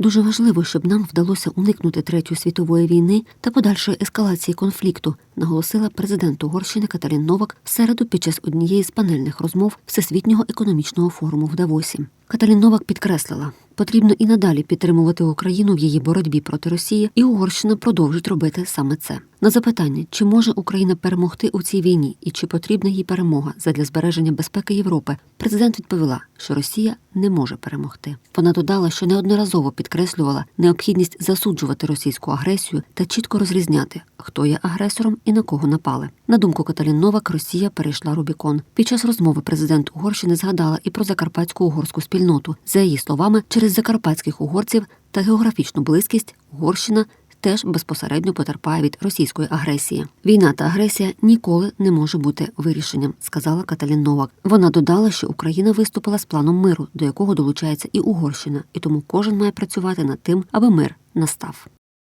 Дуже важливо, щоб нам вдалося уникнути третьої світової війни та подальшої ескалації конфлікту, наголосила президент Угорщини Катарін Новак в середу під час однієї з панельних розмов Всесвітнього економічного форуму в Давосі. Каталін Новак підкреслила, потрібно і надалі підтримувати Україну в її боротьбі проти Росії, і Угорщина продовжить робити саме це. На запитання, чи може Україна перемогти у цій війні і чи потрібна їй перемога задля збереження безпеки Європи, президент відповіла, що Росія не може перемогти. Вона додала, що неодноразово підкреслювала необхідність засуджувати російську агресію та чітко розрізняти, хто є агресором і на кого напали. На думку Каталін Новак, Росія перейшла Рубікон. Під час розмови президент Угорщини згадала і про закарпатську угорську спільноту. За її словами, через закарпатських угорців та географічну близькість Угорщина теж безпосередньо потерпає від російської агресії. Війна та агресія ніколи не може бути вирішенням, сказала Каталін Новак. Вона додала, що Україна виступила з планом миру, до якого долучається і Угорщина, і тому кожен має працювати над тим, аби мир настав.